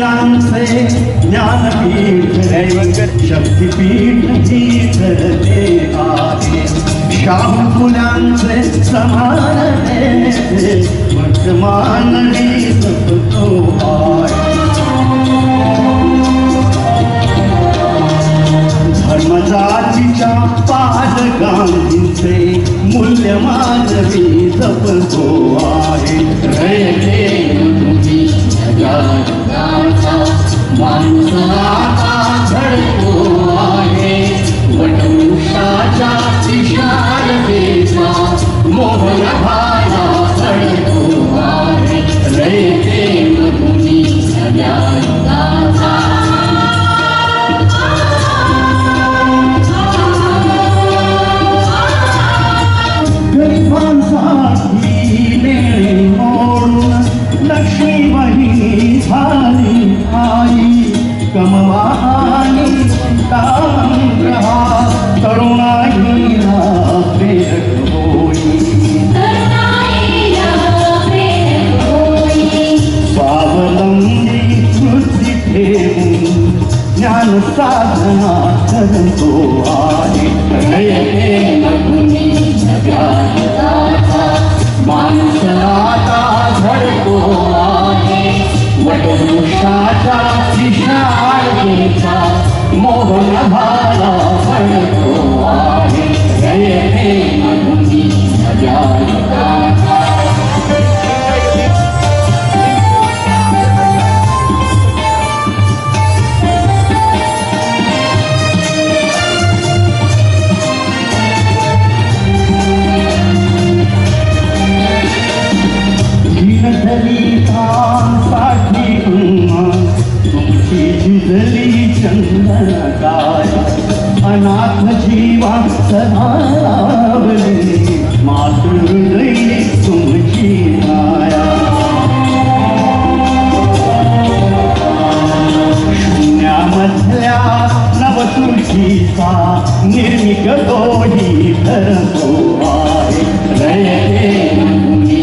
यांचे ज्ञानपीठ शक्तिपीठ जीतले आहे शाहू फुलांचे समान वर्तमान जपतो आहे धर्मजातीच्या पालकांचे मूल्यमान मी जपतो आहे रयते วันสลา अनाथ जीवा सदावली मातृदयी तुमची माया. शून्यामधल्या नवसृष्टीचा निर्मिक दोही धरतो आहे रयते तुम्ही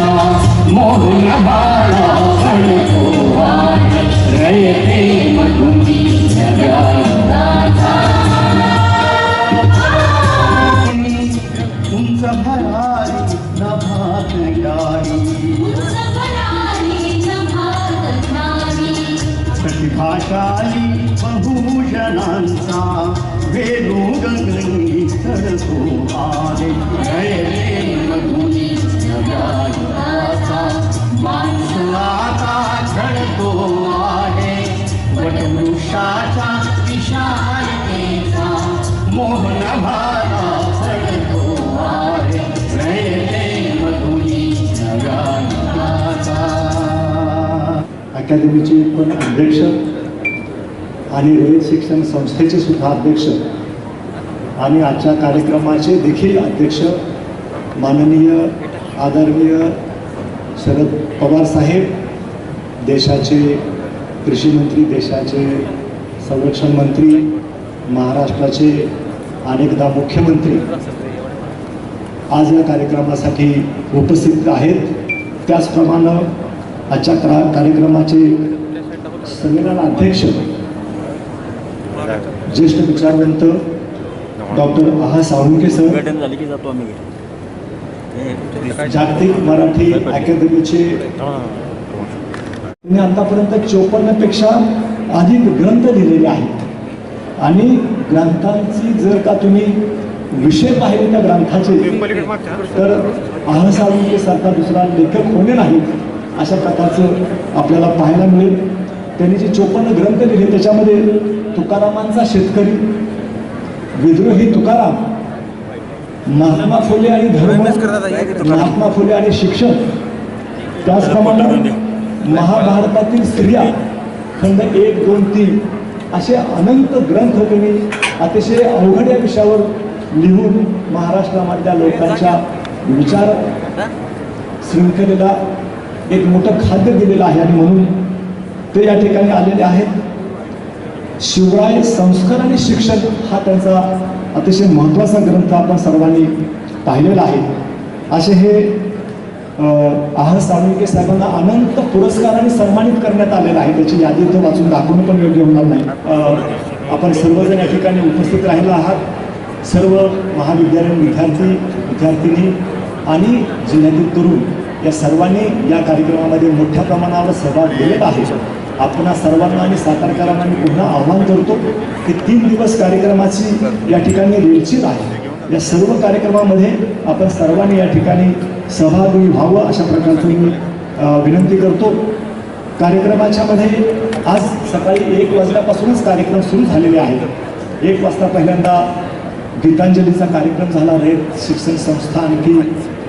मोहन बाळा झडतो आहे रयते तुम्ही अकॅदमीचे पण अध्यक्ष आणि रोहित शिक्षण संस्थेचे सुद्धा अध्यक्ष आणि आजच्या कार्यक्रमाचे देखील अध्यक्ष माननीय आदरणीय शरद पवार साहेब देशाचे कृषी मंत्री देशाचे संरक्षण मंत्री महाराष्ट्राचे अनेकदा मुख्यमंत्री आज या कार्यक्रमासाठी उपस्थित आहेत. त्याचप्रमाणे आजच्या क्रा कार्यक्रमाचे संमेलन अध्यक्ष ज्येष्ठ विचारवंत डॉक्टर आहा साळुंके सर उद्घाटन झाले की जातो आम्ही जागतिक मराठी अकॅदमीचे त्यांनी आतापर्यंत चोपन्नपेक्षा अधिक ग्रंथ लिहिलेले आहेत. आणि ग्रंथांची जर का तुम्ही विषय पाहिले त्या ग्रंथाचे तर आहासाळुंके सारखा दुसरा लेखक होणे नाही. अशा प्रकारचं आपल्याला पाहायला मिळेल. त्यांनी जे चोपन्न ग्रंथ लिहिले त्याच्यामध्ये तुकारामांचा शेतकरी विद्रोही तुकाराम महात्मा फुले आणि धर्म महात्मा फुले आणि शिक्षण त्याचप्रमाणे महाभारतातील स्त्रिया खंड एक दोन तीन असे अनंत ग्रंथ त्यांनी अतिशय अवघड या विषयावर लिहून महाराष्ट्रामधल्या लोकांच्या विचार शृंखलेला एक मोठं खाद्य दिलेलं आहे आणि म्हणून ते या ठिकाणी आलेले आहेत. शिवराय संस्कार आणि शिक्षण हा त्यांचा अतिशय महत्त्वाचा ग्रंथ आपण सर्वांनी पाहिलेला आहे. असे हे आह साळुंके साहेबांना अनंत पुरस्काराने सन्मानित करण्यात आलेलं आहे. त्याची यादी तो वाचून दाखवणं पण योग्य होणार नाही. आपण सर्वजण या ठिकाणी उपस्थित राहिला आहात. सर्व महाविद्यालयीन विद्यार्थी विद्यार्थिनी आणि जिल्ह्यातील तरुण या सर्वांनी या कार्यक्रमामध्ये मोठ्या प्रमाणावर सहभाग दिलेला आहे. आपणा सर्वांना आणि सातारकरांना मी पुन्हा आव्हान करतो की तीन दिवस कार्यक्रमाची या ठिकाणी रेलचीत आहे. या सर्व कार्यक्रमामध्ये आपण सर्वांनी या ठिकाणी सहभागी व्हावं अशा प्रकारचं मी विनंती करतो. कार्यक्रमाच्या मध्ये आज सकाळी एक वाजल्यापासूनच कार्यक्रम सुरू झालेले आहेत. एक वाजता पहिल्यांदा गीतांजलीचा कार्यक्रम झाला. रेत शिक्षण संस्था आणखी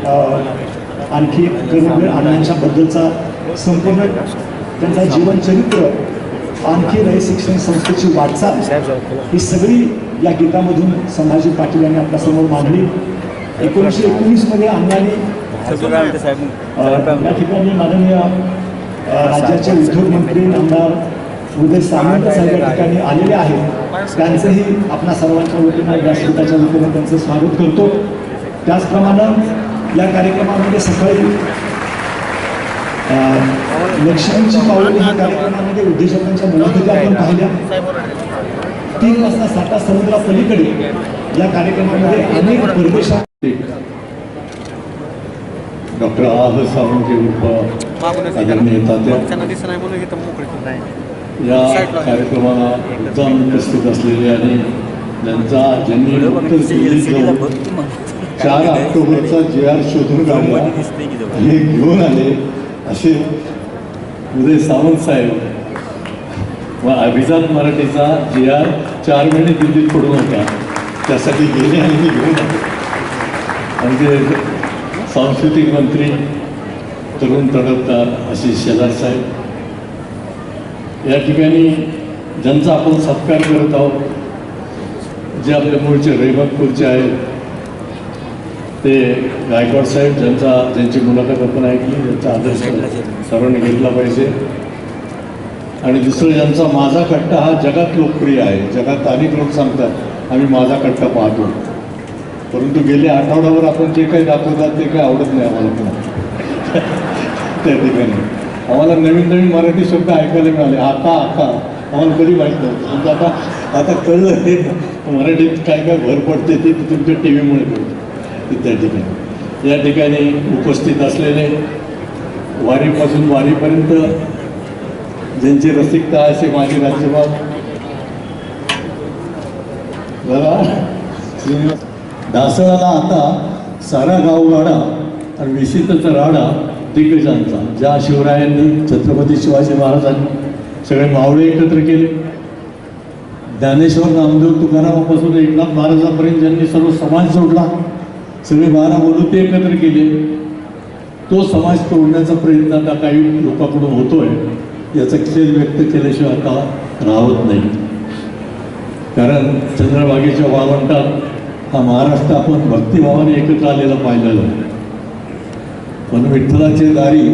आणखी कर्मवीर अण्णांच्या बद्दलचा संपूर्ण त्यांचा जीवनचरित्र आणखी रय शिक्षण संस्थेची वाटचाल ही सगळी या गीतामधून संभाजी पाटील यांनी आपल्यासमोर मांडली. एकोणीसशे एकोणीसमध्ये अण्णांनी या ठिकाणी माननीय अ, राज्याचे उद्योगमंत्री आमदार उदय सामंत साहेब या ठिकाणी आलेले आहेत. त्यांचंही आपणा सर्वांच्या वतीनं व्यासपीठाच्या वतीनं त्यांचं स्वागत करतो. त्याचप्रमाणे या कार्यक्रमामध्ये सकाळी लक्ष्मीची पावलं या कार्यक्रमामध्ये उद्योजकांच्या मुलाखती आपण पाहिल्या. तीन वाजता साता समुद्रापलीकडे या कार्यक्रमामध्ये अनेक परदेशात डॉक्टर आह सावंत उर्फ या कार्यक्रमाला उत्तम उपस्थित असलेले आणि त्यांचा ज्यांनी चार ऑक्टोबरचा जे आर शोधून काढला. आणि घेऊन आले असे उदय सावंत साहेब. व अभिजात मराठीचा जे आर चार महिने दिल्लीत पडून होता. त्यासाठी गेले आणि मी घेऊन आले. आणि ते सांस्कृतिक मंत्री तरुण तडफदार आशिष शेलार साहेब. या ठिकाणी ज्यांचा आपण सत्कार करत आहोत जे आपल्या मूळचे रहिमतपूरचे आहेत ते गायकवाड साहेब ज्यांचा ज्यांची मुलाखत आपण ऐकली ज्यांचा आदर्श सर्वांनी घेतला पाहिजे. आणि दुसरं ज्यांचा माझा कट्टा हा जगात लोकप्रिय आहे जगात अनेक लोक सांगतात आम्ही माझा कट्टा पाहतो. परंतु गेल्या आठवड्यावर आपण जे काही दाखवतात ते काही आवडत नाही आम्हाला पण त्या ठिकाणी. आम्हाला नवीन नवीन मराठी शब्द ऐकायला मिळाले. आता आका आम्हाला कधी माहीत नव्हतं. म्हणजे आता आता कळलं हे मराठीत काय काय भर पडते ते तुमच्या टी व्हीमुळे कळतं. त्या ठिकाणी. या ठिकाणी उपस्थित असलेले वारीपासून वारीपर्यंत ज्यांची रसिकता असे माझे राज्यपाल दादा श्रीनिवास आता सारा गावगाडा आणि विशिष्टचा राडा दिग्गजांचा. ज्या शिवरायांनी छत्रपती शिवाजी महाराजांनी सगळे मावळे एकत्र केले. ज्ञानेश्वर नामदेव तुकारामापासून एकनाथ महाराजांपर्यंत ज्यांनी सर्व समाज जोडला. सगळे बारा बोलून ते एकत्र केले. तो समाज तोडण्याचा प्रयत्न आता काही लोकांकडून होतोय. याचा खेद व्यक्त केल्याशिवाय आता राहत नाही. कारण चंद्रभागेच्या वाळवंटात हा महाराष्ट्र आपण भक्तिभावाने एकत्र आलेला पाहिलेला पण विठ्ठलाचे दारी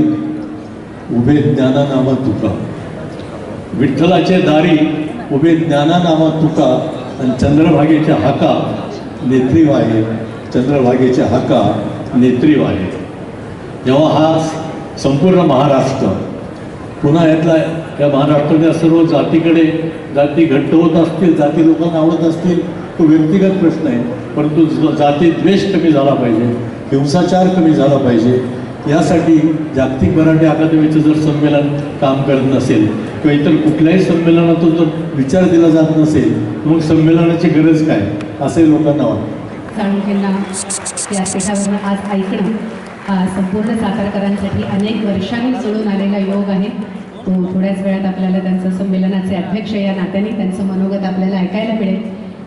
उभे ज्ञानानामा तुका. विठ्ठलाचे दारी उभे ज्ञानानामा तुका आणि चंद्रभागेच्या हाका नेत्रीव आहे चंद्रभागेच्या हाका नेत्रीव आहे जेव्हा हा संपूर्ण महाराष्ट्र पुन्हा यातला या महाराष्ट्राच्या सर्व जातीकडे जाती घट्ट होत असतील जाती लोकांना आवडत असतील तो व्यक्तिगत प्रश्न आहे. परंतु जाती द्वेष कमी झाला पाहिजे हिंसाचार कमी झाला पाहिजे यासाठी जागतिक मराठी अकादमीचं जर संमेलन काम करत नसेल किंवा इतर कुठल्याही संमेलनातून जर विचार दिला जात नसेल मग संमेलनाची गरज काय? असे लोकांना वाटतं. साळुंखेंना व्यासपीठावरून आज ऐकणं हा संपूर्ण सातारकरांसाठी अनेक वर्षांनी सोडून आलेला योग आहे. तो थोड्याच वेळात आपल्याला त्यांचं संमेलनाचे अध्यक्ष या नात्याने त्यांचं मनोगत आपल्याला ऐकायला मिळेल.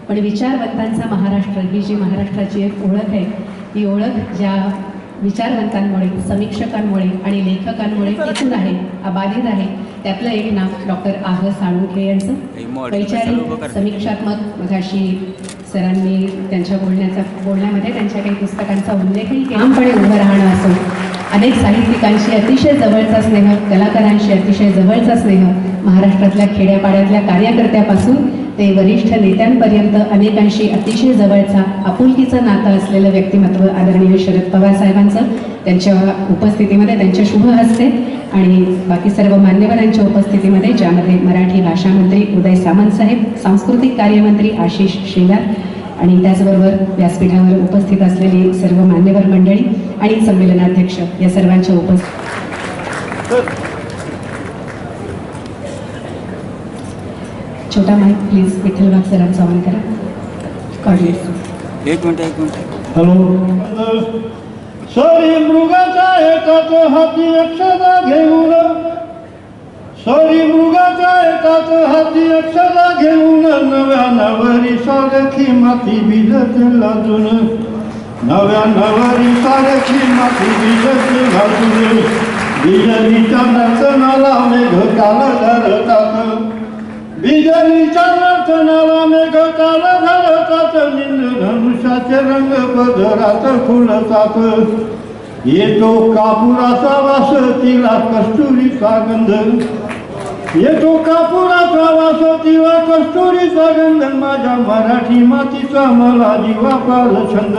पण विचारवंतांचा महाराष्ट्र ही जी महाराष्ट्राची एक ओळख आहे ही ओळख ज्या विचारवंतांमुळे समीक्षकांमुळे आणि लेखकांमुळे टिकून आहे अबाधित आहे. त्यातलं एक नाव डॉक्टर आह साळुंखे यांचं. वैचारिक समीक्षात्मक मगाशी सरांनी त्यांच्या बोलण्याचा बोलण्यामध्ये त्यांच्या काही पुस्तकांचा उल्लेखही ठामपणे उभं राहणं असो. अनेक साहित्यिकांशी अतिशय जवळचा स्नेह कलाकारांशी अतिशय जवळचा स्नेह महाराष्ट्रातल्या खेड्यापाड्यातल्या कार्यकर्त्यापासून ते वरिष्ठ नेत्यांपर्यंत अनेकांशी अतिशय जवळचा आपुलकीचं नातं असलेलं व्यक्तिमत्व आदरणीय शरद पवार साहेबांचं त्यांच्या उपस्थितीमध्ये त्यांच्या शुभ हस्ते आणि बाकी सर्व मान्यवरांच्या उपस्थितीमध्ये ज्यामध्ये मराठी भाषा मंत्री उदय सामंत साहेब सांस्कृतिक कार्यमंत्री आशिष शेलार आणि त्याचबरोबर व्यासपीठावर उपस्थित असलेली सर्व मान्यवर मंडळी आणि संमेलनाध्यक्ष या सर्वांच्या उपस्थित छोटा माईक प्लीज विठ्ठल वाघ सरांचा ऑन करा. कॉर्डिनेट एक मिनिट एक मिनिट. हॅलो. सरी मृगाचा एकाच हाती अक्षदा घेऊन. सरी मृगाचा एकाच हाती अक्षदा घेऊन. नव्या नवरी सारखी माती भिजत लाजून नव्या नवरी सारखी माती भिजत लाजून बिजलीच्या नर्तनाला मेघ काल धरतात. बिजलीच्या नर्तनाला मेघ काल घालतात इंद्रधनुष्याचे रंग पदरात फुलतात येतो कापुराचा वास तिला कस्तुरीचा गंध येतो कापुराचा वास तिला कस्तुरीचा गंध माझ्या मराठी मातीचा मला जीवा पार छंद.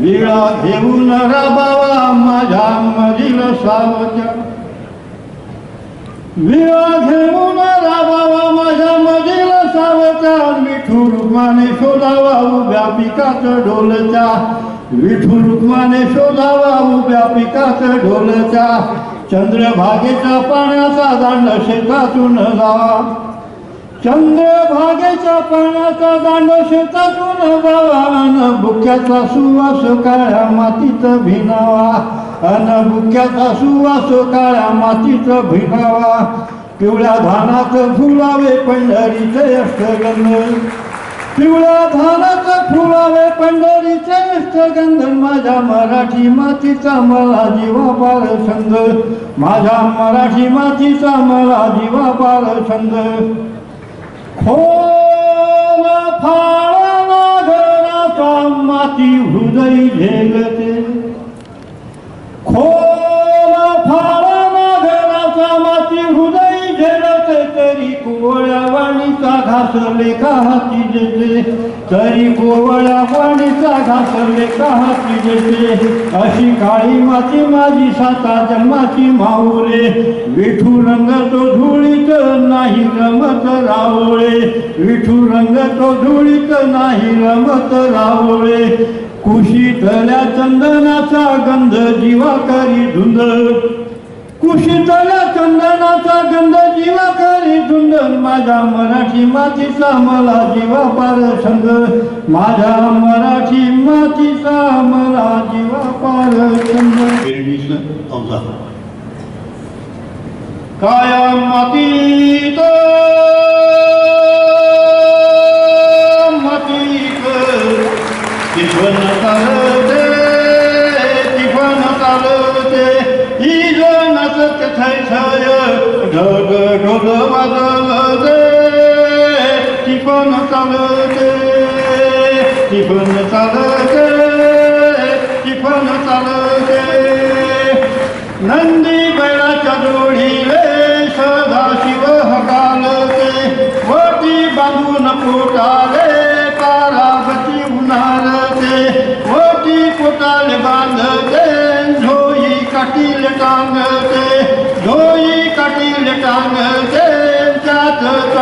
विळा घेऊन राबावा माझ्या मधील सावच्या विवा घेऊन राबावा माझ्या मधील सावचा. विठू रुक्माने शोधावा उभ्या पिकाच ढोलच्या विठू रुक्माने शोधावा उभ्या पिकाच ढोलचा. चंद्रभागेच्या पाण्याचा दांड शेतातून लावा. चंद्रभागेच्या पाण्याचा दांड शेतातून जावा भुक्याचा बुक्याचा सुवास काळ्या मातीत भिनावा. अन असू असो काळ्या मातीचं भिनावा पिवळ्या धानात फुलावे पंढरीचे अष्टगंध. पिवळ्या धानात फुलावे पंढरीचे अष्टगंध माझ्या मराठी मातीचा मला जीवा पार छंद. माझ्या मराठी मातीचा मला जीवा पार छंद. खोल फाळा घराचा माती हृदय झेलते. खोल फाळा घराचा माती हृदय झेलते तरी कोवळ्या वाणीचा घास लेखा हाती देते तरी कोवळ्या वाणीचा घास लेखा हाती देते अशी काळी माती माझी साता जन्माची माऊरे विठू रंग तो धुळीत नाही रमत रावळे. विठू रंग तो धुळीत नाही रमत रावळे. कुशीतल्या चंदनाचा गंध जीवाकारी धुंद. कुशीतल्या चंदनाचा गंध जीवाकारी धुंद. माझ्या मराठी मातीचा मला जीवा पार छंद. माझ्या मराठी मातीचा मला जीवा पार छंद. काया मातीत मातीत. टिफन चालते टिफन चालते ही जनच थय थय ढग ढोल वाजवते टिफन चालते टिफन चालते टिफन चालते. नंदी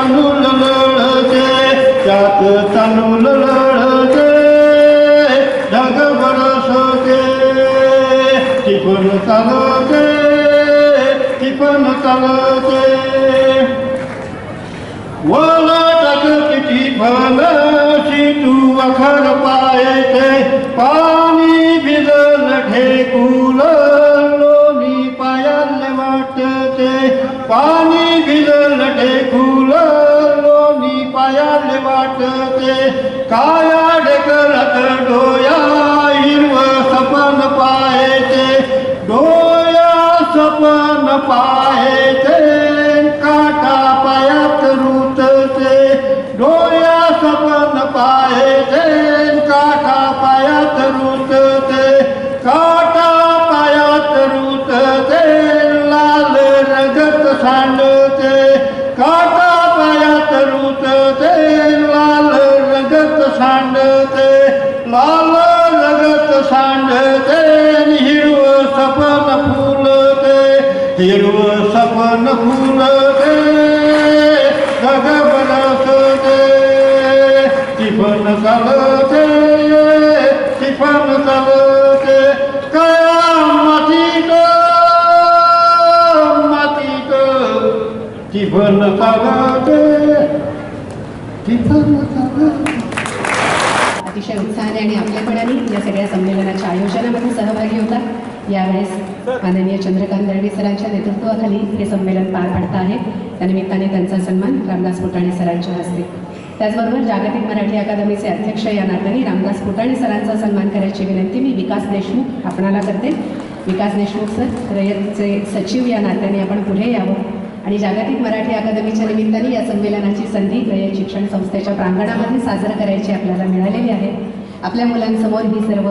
तांदूळ लळते त्यात तांदूळ लळते ढग बरसते टिपण चालते टिपण चालते वलाटात किती फलशी तू अखर पायते पाणी भिजल ढेकुल लोणी पायाले वाटते. पाणी भिजल ढेकुल लोणी वाटते. काया ढेकलत डोया हिरव सपन पायते डोया सपन पायते उत्साहाने आणि आपल्यापणाने या सगळ्या संमेलनाच्या आयोजनामध्ये सहभागी होतात यावेळेस माननीय चंद्रकांत दर्डी सरांच्या नेतृत्वाखाली हे संमेलन पार पडतं आहे. त्यानिमित्ताने त्यांचा सन्मान रामदास फुटाणे सरांच्या हस्ते. त्याचबरोबर जागतिक मराठी अकादमीचे अध्यक्ष या नात्याने रामदास फुटाणे सरांचा सन्मान करायची विनंती मी विकास देशमुख आपणाला करते. विकास देशमुख सर रयतचे सचिव या नात्याने आपण पुढे यावं. आणि जागतिक मराठी अकादमीच्या निमित्ताने या संमेलनाची संधी रयत शिक्षण संस्थेच्या प्रांगणामध्ये साजरा करायची आपल्याला मिळालेली आहे. आपल्या मुलांसमोर ही सर्व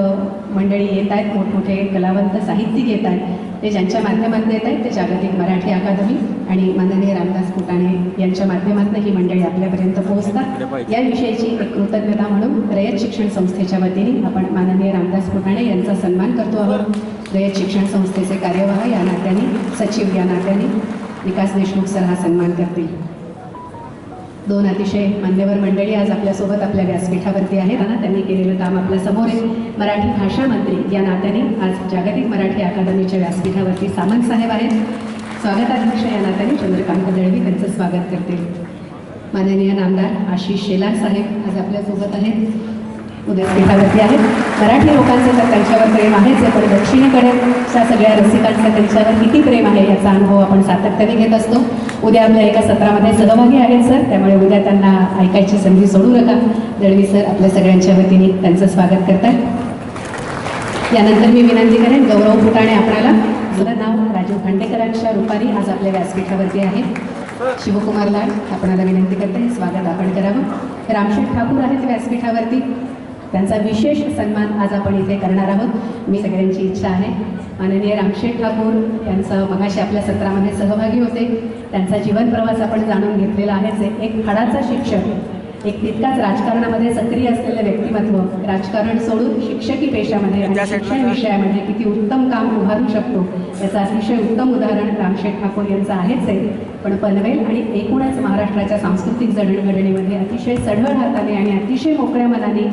मंडळी येत आहेत मोठमोठे कलावंत साहित्यिक येत आहेत. ते ज्यांच्या माध्यमातून येत आहेत ते जागतिक मराठी अकादमी आणि माननीय रामदास फुटाणे यांच्या माध्यमातून ही मंडळी आपल्यापर्यंत पोहोचतात. याविषयीची एक कृतज्ञता म्हणून रयत शिक्षण संस्थेच्या वतीने आपण माननीय रामदास फुटाणे यांचा सन्मान करतो आहोत. रयत शिक्षण संस्थेचे कार्यवाह या नात्याने सचिव या नात्याने विकास देशमुख सर हा सन्मान करतील. दोन अतिशय मान्यवर मंडळी आज आपल्यासोबत आपल्या व्यासपीठावरती आहेत. ना त्यांनी केलेलं काम आपल्यासमोर आहे. मराठी भाषा मंत्री या नात्याने आज जागतिक मराठी अकादमीच्या व्यासपीठावरती सामंत साहेब आहेत. स्वागताध्यक्ष या नात्याने चंद्रकांत दळवी त्यांचं स्वागत करतील माननीय नामदार आशिष शेलार साहेब आज आपल्यासोबत आहेत. उद्यापीठावरती आहेत. मराठी लोकांचं तर त्यांच्यावर प्रेम आहेच आहे पण दक्षिणेकडेच्या सगळ्या रसिकांचं त्यांच्यावर किती प्रेम आहे याचा अनुभव आपण सातत्याने घेत असतो. उद्या आपल्या एका सत्रामध्ये सहभागी आहेत सर. त्यामुळे उद्या त्यांना ऐकायची संधी सोडू नका. दळवी सर आपल्या सगळ्यांच्या वतीने त्यांचं स्वागत करतात. यानंतर मी विनंती करेन गौरव फुटाणे आपणाला. माझं नाव राजीव खांडेकरांच्या रूपाने आज आपल्या व्यासपीठावरती आहे. शिवकुमार लाड आपणाला विनंती करते स्वागत आपण करावं. रामशेठ ठाकूर आहेत व्यासपीठावरती. त्यांचा विशेष सन्मान आज आपण इथे करणार आहोत. मी सगळ्यांची इच्छा आहे. माननीय रामशेठ ठाकूर यांचं मगाशी आपल्या सत्रामध्ये सहभागी होते. त्यांचा जीवन प्रवास आपण जाणून घेतलेला आहेच आहे एक फडाचा शिक्षक एक तितकाच राजकारणामध्ये सक्रिय असलेलं व्यक्तिमत्व राजकारण सोडून शिक्षकी पेशामध्ये आणि शिक्षण विषयामध्ये किती उत्तम काम उभारू शकतो याचं अतिशय उत्तम उदाहरण रामशेठ ठाकूर यांचं आहेच आहे. पण पनवेल आणि एकूणच महाराष्ट्राच्या सांस्कृतिक जडणघडणीमध्ये अतिशय सढळ हाताने आणि अतिशय मोकळ्या मनाने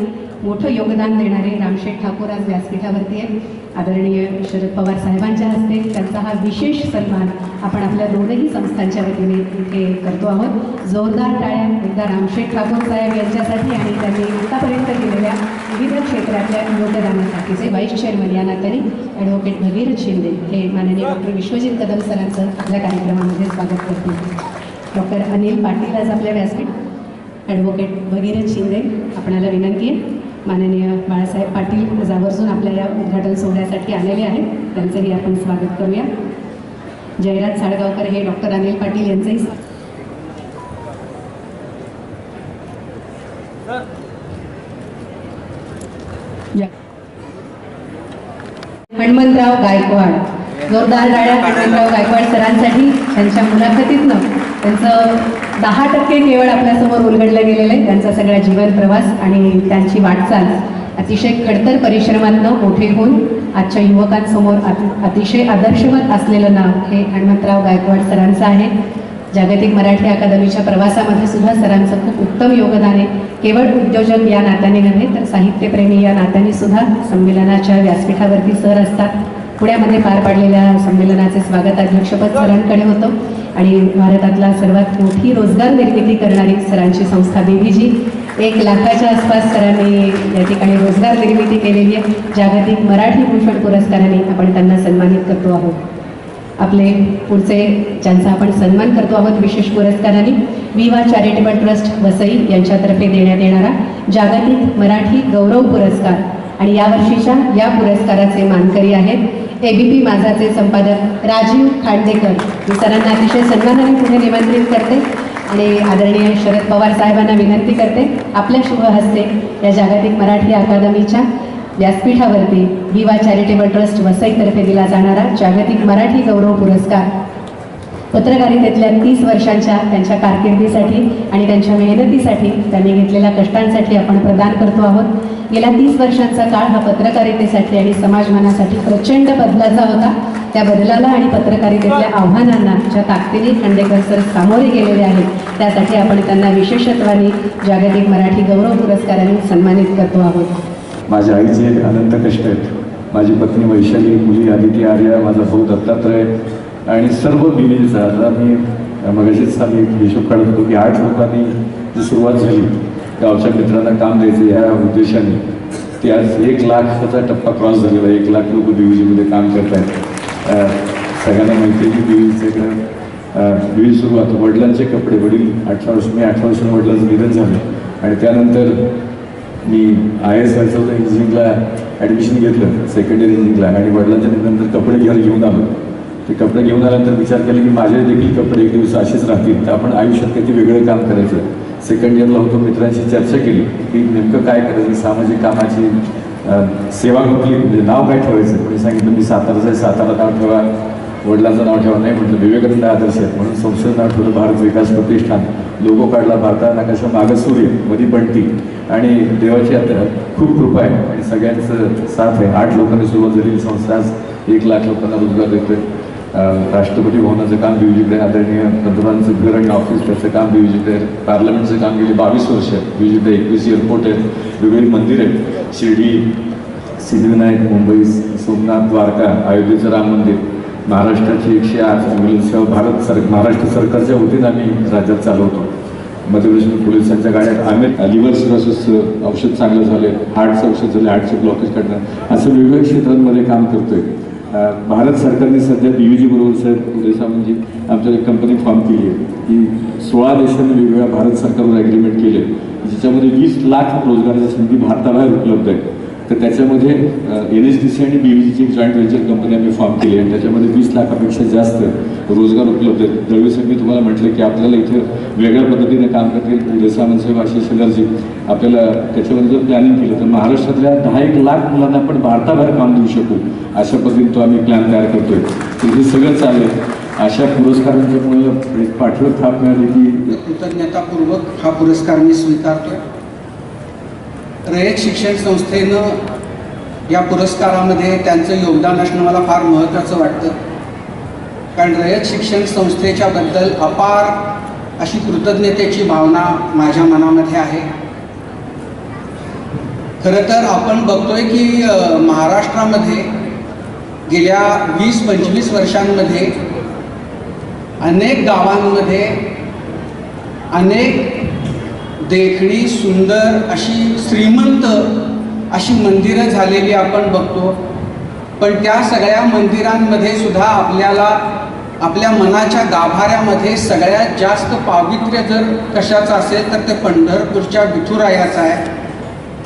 मोठं योगदान देणारे रामशेठ ठाकूर आज व्यासपीठावरती आहेत. आदरणीय शरद पवार साहेबांच्या हस्ते त्यांचा हा विशेष सन्मान आपण आपल्या दोनही संस्थांच्या वतीने इथे करतो आहोत. जोरदार टाळ्या एकदा रामशेठ ठाकूर साहेब यांच्यासाठी आणि त्यांनी आतापर्यंत केलेल्या विविध क्षेत्रातल्या योगदानासाठीचे व्हाईस चेअरमन या नात्याने ॲडव्होकेट भगीरथ शिंदे हे माननीय डॉक्टर विश्वजित कदम सरांचं आपल्या कार्यक्रमामध्ये स्वागत करतील डॉक्टर अनिल पाटील आज आपल्या व्यासपीठ. ॲडव्होकेट भगीरथ शिंदे आपणाला विनंती आहे. माननीय बाळासाहेब पाटील आज आपल्या या उद्घाटन सोहळ्यासाठी आलेले आहेत. त्यांचंही आपण स्वागत करूया. जयराज साळगावकर हे डॉक्टर अनिल पाटील यांचंही या- हनुमंतराव गायकवाड. जोरदार गाड्या हनुमंतराव गायकवाड सरांसाठी त्यांच्या मुलाखतीतनं त्यांचं दहा टक्के केवळ आपल्यासमोर उलगडलं गेलेलं आहे. त्यांचा सगळा जीवन प्रवास आणि त्यांची वाटचाल अतिशय खडतर परिश्रमातनं मोठे होऊन आजच्या युवकांसमोर अति- अतिशय आदर्शवत असलेलं नाव हे हनुमंतराव गायकवाड सरांचं आहे. जागतिक मराठी अकादमीच्या प्रवासामध्ये सुद्धा सरांचं खूप उत्तम योगदान आहे. केवळ उद्योजक या नात्याने नव्हे तर साहित्यप्रेमी या नात्याने सुद्धा संमेलनाच्या व्यासपीठावरती सर असतात. पुण्यामध्ये पार पाडलेल्या संमेलनाचे स्वागत अध्यक्षपद सरांकडे होतं. आणि भारतातला सर्वात मोठी रोजगार निर्मिती करणारी सरांची संस्था देवीजी एक लाखाच्या आसपास सरांनी या ठिकाणी रोजगार निर्मिती केलेली आहे. जागतिक मराठी भूषण पुरस्काराने आपण त्यांना सन्मानित करतो आहोत. आपले पुढचे ज्यांचा आपण सन्मान करतो आहोत विशेष पुरस्काराने विवा चॅरिटेबल ट्रस्ट वसई यांच्यातर्फे देण्यात येणारा जागतिक मराठी गौरव पुरस्कार. आणि यावर्षीच्या या पुरस्काराचे मानकरी आहेत एबीपी माझाचे संपादक राजीव खांडेकर. मी सरांना अतिशय सन्मानाने पुढे निमंत्रित करते आणि आदरणीय शरद पवार साहेबांना विनंती करते आपल्या शुभ हस्ते या जागतिक मराठी अकादमीच्या व्यासपीठावरती दिवा चॅरिटेबल ट्रस्ट वसईतर्फे दिला जाणारा जागतिक मराठी गौरव पुरस्कार. पत्रकारितेतल्या तीस वर्षांच्या त्यांच्या कारकिर्दीसाठी आणि त्यांच्या मेहनतीसाठी त्यांनी घेतलेल्या कष्टांसाठी आपण प्रदान करतो आहोत. गेल्या तीस वर्षांचा काळ हा पत्रकारितेसाठी आणि समाजमानासाठी प्रचंड बदलाचा होता. त्या बदलाला आणि पत्रकारितेतल्या आव्हानांना ज्या ताकदीने खांडेकर सर सामोरे गेलेले आहेत. त्यासाठी आपण त्यांना विशेषत्वाने जागतिक मराठी गौरव पुरस्काराने सन्मानित करतो आहोत. माझ्या आईचे अनंत कष्ट आहेत. माझी पत्नी वैशाली मुली आदिती आर्या माझा भाऊ दत्तात्रय आणि सर्व बिलीचा आता मी मगाशीच आम्ही हिशोब काढत होतो की आठ लोकांनी जी सुरुवात झाली गावच्या मित्रांना काम द्यायचं या उद्देशाने. ते आज एक लाखाचा टप्पा क्रॉस झालेला आहे. एक लाख लोक बीवीजीमध्ये काम करत आहेत सगळ्यांना माहिती आहे की बीवीजीकडं सुरू सुरुवात वडिलांचे कपडे वडील अठरा वर्ष मी अठरा वर्षांनी वडिलांचं निधन झालं. आणि त्यानंतर मी आय एस व्हायचं होतं इंजिनिअरिंगला ॲडमिशन घेतलं सेकंड इयर इंजिनिअरिंगला आणि वडिलांच्या नंतर कपडे घ्यायला घेऊन आलो. ते कपडे घेऊन आल्यानंतर विचार केला की माझे देखील कपडे एक दिवस असेच राहतील. तर आपण आयुष्यात काहीतरी वेगळं काम करायचं? सेकंड इयरला होतो मित्रांशी चर्चा केली की नेमकं काय करायचं सामाजिक कामाची सेवा कुठली म्हणजे नाव काय ठेवायचं? कोणी सांगितलं मी साताराचं आहे सातारा नाव ठेवा वडिलांचं नाव ठेवा. नाही म्हटलं विवेकानंद आदर्श आहेत. म्हणून संशोधन नाव ठेवलं भारत विकास प्रतिष्ठान. लोगो काढला भारताला कशा मागं सूर्य मधी पडती आणि देवाची आता खूप कृपा आहे. आणि सगळ्यांचं साथ आहे. आठ लोकांनी सुरुवात झालेली संस्था आज एक लाख लोकांना रोजगार देतोय. राष्ट्रपती भवनाचं काम बीजीकडे आदरणीय पंतप्रधानांचं घर आणि ऑफिस त्याचं काम बीजीकडे पार्लमेंटचं काम गेली बावीस वर्ष बीजीकडे एकवीस एअरपोर्ट आहेत वेगवेगळी मंदिर आहेत शिर्डी सिद्धिविनायक मुंबई सोमनाथ द्वारका अयोध्येचं राम मंदिर महाराष्ट्राची एकशे आठ ॲम्ब्युलन्स सेवा भारत सर महाराष्ट्र सरकारच्या वतीनं आम्ही राज्यात चालवतो. मध्य प्रदेश पोलिसांच्या गाड्यात आम्ही लिव्हर सिरोसिसचं औषध चांगलं झालं हार्टचं औषध झालं हार्टचं ब्लॉकेज काढणं असं वेगवेगळ्या क्षेत्रांमध्ये काम करतोय. आहे भारत सरकारने सध्या डी व्ही जी बरोबर साहेब देशा म्हणजे आमच्या एक कंपनी फॉर्म केली आहे. की सोळा देशांनी वेगवेगळ्या भारत सरकारवर ॲग्रीमेंट केले ज्याच्यामध्ये वीस लाख रोजगाराच्या संधी भारताबाहेर उपलब्ध आहे तर त्याच्यामध्ये एन एस डी सी आणि बी व्ही जीची जॉईंट व्हेंचर कंपनी आम्ही फॉर्म केली आहे त्याच्यामध्ये वीस लाखापेक्षा जास्त रोजगार उपलब्ध आहेत. दळवी सगळी मी तुम्हाला म्हटलं की आपल्याला इथे वेगळ्या पद्धतीने काम करतील. उदय सामंत साहेब आशिष शेलारजी आपल्याला त्याच्यामध्ये जर प्लॅनिंग केलं तर महाराष्ट्रातल्या दहा एक लाख मुलांना आपण भारताबाहेर काम देऊ शकू अशा पद्धतीने तो आम्ही प्लॅन तयार करतोय. तर हे सगळं चालेल अशा पुरस्कारांच्यामुळे एक पाठवत थाप मिळाली की कृतज्ञतापूर्वक हा पुरस्कार मी स्वीकारतोय. रयत शिक्षण संस्थेनं या पुरस्कारामध्ये त्यांचं योगदान असणं मला फार महत्त्वाचं वाटतं. कारण रयत शिक्षण संस्थेच्याबद्दल अपार अशी कृतज्ञतेची भावना माझ्या मनामध्ये आहे. खरं तर आपण बघतोय की महाराष्ट्रामध्ये गेल्या वीस पंचवीस वर्षांमध्ये अनेक गावांमध्ये अनेक देखणी सुंदर अशी श्रीमंत अशी मंदिरं झालेली आपण बघतो. पण त्या सगळ्या मंदिरांमध्ये सुद्धा आपल्याला आपल्या मनाच्या गाभाऱ्यामध्ये सगळ्यात जास्त पावित्र्य जर कशाचं असेल तर ते पंढरपूरच्या विठुरायाचं आहे.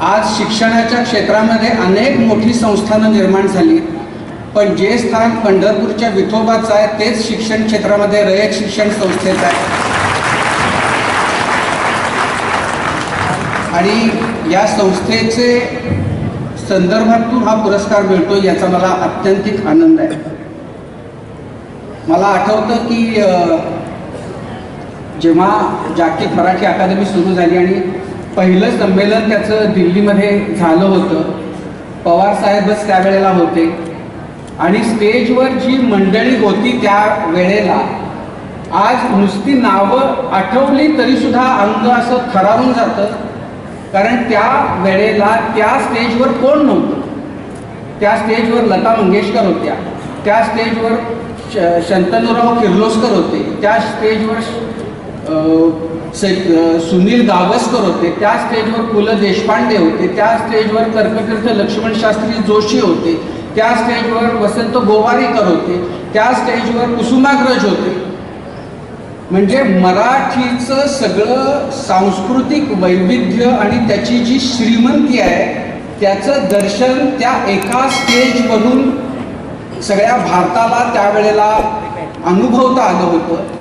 आज शिक्षणाच्या क्षेत्रामध्ये अनेक मोठी संस्थानं निर्माण झाली. पण जे स्थान पंढरपूरच्या विठोबाचं आहे तेच शिक्षण क्षेत्रामध्ये रयत शिक्षण संस्थेचं आहे. आणि या संस्थेचे संदर्भातून हा पुरस्कार मिळतो याचा मला अत्यंतिक आनंद आहे. मला आठवतं की जेव्हा जागतिक मराठी अकादमी सुरू झाली आणि पहिलं संमेलन त्याचं दिल्लीमध्ये झालं होतं पवार साहेबच त्यावेळेला होते. आणि स्टेजवर जी मंडळी होती त्या वेळेला आज नुसती नावं आठवली तरी सुद्धा अंग असं थरारून जातं. कारण त्या वेळेला त्या स्टेजवर कोण नव्हतं? त्या स्टेजवर लता मंगेशकर होत्या. त्या स्टेजवर श शंतनुराव किर्लोस्कर होते. त्या स्टेजवर सुनील गावस्कर होते. त्या स्टेजवर पु ल देशपांडे होते. त्या स्टेजवर कर्कतीर्थ लक्ष्मण शास्त्री जोशी होते. त्या स्टेजवर वसंत गोवारीकर होते. त्या स्टेजवर कुसुमाग्रज होते. म्हणजे मराठीचं सगळं सांस्कृतिक वैविध्य आणि त्याची जी श्रीमंती आहे त्याचं दर्शन त्या एका स्टेजमधून सगळ्या भारताला त्यावेळेला अनुभवता आलं होतं.